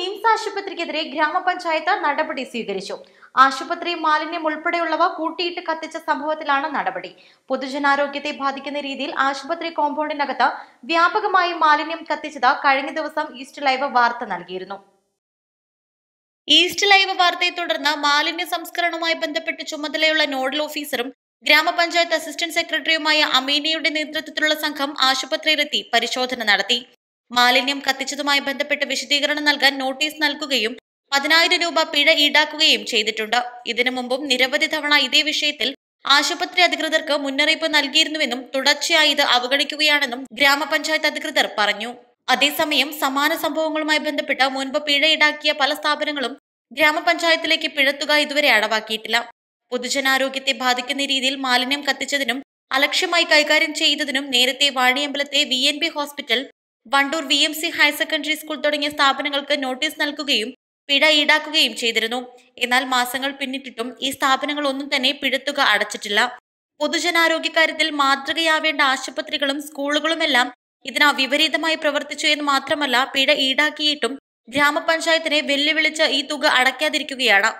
NIMS ആശുപത്രിക്കെതിരെ ഗ്രാമപഞ്ചായത്ത് നടപടി സ്വീകരിച്ചു. ആശുപത്രി മാലിന്യം ഉൾപ്പെടെയുള്ളവ കൂട്ടിയിട്ട് കത്തിച്ച സംഭവത്തിലാണ് നടപടി. പൊതുജനാരോഗ്യത്തെ ബാധിക്കുന്ന രീതിയിൽ ആശുപത്രി കോമ്പൗണ്ടിനകത്ത് വ്യാപകമായി മാലിന്യം കത്തിച്ചത് കഴിഞ്ഞ ദിവസം ഈസ്റ്റ് ലൈവ് വാർത്ത നൽകിയിരുന്നു. ഈസ്റ്റ് ലൈവ് വാർത്തയെ തുടർന്ന് മാലിന്യ സംസ്കരണവുമായി ബന്ധപ്പെട്ട് ചുമതലയുള്ള നോഡൽ ഓഫീസറും ഗ്രാമപഞ്ചായത്ത് അസിസ്റ്റന്റ് സെക്രട്ടറിയുമായ അമീനയുടെ നേതൃത്വത്തിലുള്ള സംഘം ആശുപത്രിയിലെത്തി പരിശോധന നടത്തി. മാലിന്യം കത്തിച്ചതുമായി ബന്ധപ്പെട്ട് വിശദീകരണം നൽകാൻ നോട്ടീസ് നൽകുകയും പതിനായിരം രൂപ പിഴ ഈടാക്കുകയും ചെയ്തിട്ടുണ്ട്. ഇതിനു മുമ്പും നിരവധി തവണ ഇതേ വിഷയത്തിൽ ആശുപത്രി അധികൃതർക്ക് മുന്നറിയിപ്പ് നൽകിയിരുന്നുവെന്നും തുടർച്ചയായി ഇത് അവഗണിക്കുകയാണെന്നും ഗ്രാമപഞ്ചായത്ത് അധികൃതർ പറഞ്ഞു. അതേസമയം സമാന സംഭവങ്ങളുമായി ബന്ധപ്പെട്ട് മുൻപ് പിഴ ഈടാക്കിയ പല സ്ഥാപനങ്ങളും ഗ്രാമപഞ്ചായത്തിലേക്ക് പിഴത്തുക ഇതുവരെ അടവാക്കിയിട്ടില്ല. പൊതുജനാരോഗ്യത്തെ ബാധിക്കുന്ന രീതിയിൽ മാലിന്യം കത്തിച്ചതിനും അലക്ഷ്യമായി കൈകാര്യം ചെയ്തതിനും നേരത്തെ വാണിയമ്പലത്തെ V N B hospital Wandoor V M C higher secondary school തുടങ്ങിയ സ്ഥാപനങ്ങൾക്ക് നോട്ടീസ് നൽകുകയും പിഴ ഈടാക്കുകയും ചെയ്തിരുന്നു. എന്നാൽ മാസങ്ങൾ പിന്നിട്ടിട്ടും ഈ സ്ഥാപനങ്ങൾ ഒന്നും തന്നെ പിഴത്തുക അടച്ചിട്ടില്ല. പൊതുജനാരോഗ്യകാര്യത്തിൽ മാതൃകയാവേണ്ട ആശുപത്രികളും സ്കൂളുകളുമെല്ലാം ഇതിന് വിപരീതമായി പ്രവർത്തിച്ചു എന്ന് മാത്രമല്ല പിഴ ഈടാക്കിയിട്ടും ഗ്രാമപഞ്ചായത്തിനെ വെല്ലുവിളിച്ച് ഈ തുക അടയ്ക്കാതിരിക്കുകയാണ്.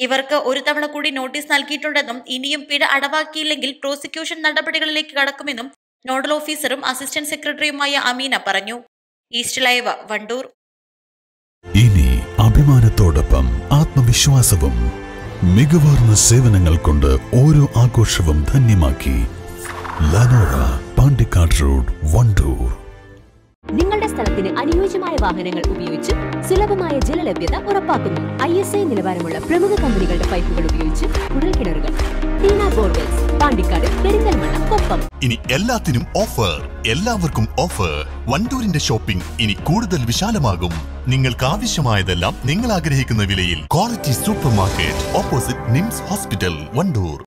ഇവർക്ക് ഒരു തവണ കൂടി നോട്ടീസ് നൽകിയിട്ടുണ്ടെന്നും ഇനിയും പിഴ അടവാക്കിയില്ലെങ്കിൽ പ്രോസിക്യൂഷൻ നടപടികളിലേക്ക് കടക്കുമെന്നും നോഡൽ ഓഫീസറും അസിസ്റ്റന്റ് സെക്രട്ടറിയുമായ അമീന പറഞ്ഞു. East live Wandoor. ഇനി അഭിമാനത്തോടൊപ്പം ആത്മവിശ്വാസവും മികവാർന്ന സേവനങ്ങൾ കൊണ്ട് ഓരോ ആഘോഷവും ധന്യമാക്കി ലനോറ പാണ്ടിക്കാട് റോഡ് വണ്ടൂർ. നിങ്ങളുടെ സ്ഥലത്തിന് അനുയോജ്യമായ വാഹനങ്ങൾ ഉപയോഗിച്ച് സുലഭമായ ജലലഭ്യത ഉറപ്പാക്കുന്നു. ഐ എസ് ഐ നിലവാരമുള്ള പ്രമുഖ കമ്പനികളുടെ പൈപ്പുകൾ ഉപയോഗിച്ച് കുഴൽക്കിണറുകൾ കിണറുകൾ ബോർവെൽസ് പാണ്ടിക്കാട് പെരിന്തൽമണ്ണ. കൊപ്പം ഇനി എല്ലാത്തിനും ഓഫർ. എല്ലാവർക്കും ഓഫർ. വണ്ടൂരിന്റെ ഷോപ്പിംഗ് ഇനി കൂടുതൽ വിശാലമാകും. നിങ്ങൾക്ക് ആവശ്യമായതെല്ലാം നിങ്ങൾ ആഗ്രഹിക്കുന്ന വിലയിൽ. Quality super market opposite NIMS hospital Wandoor.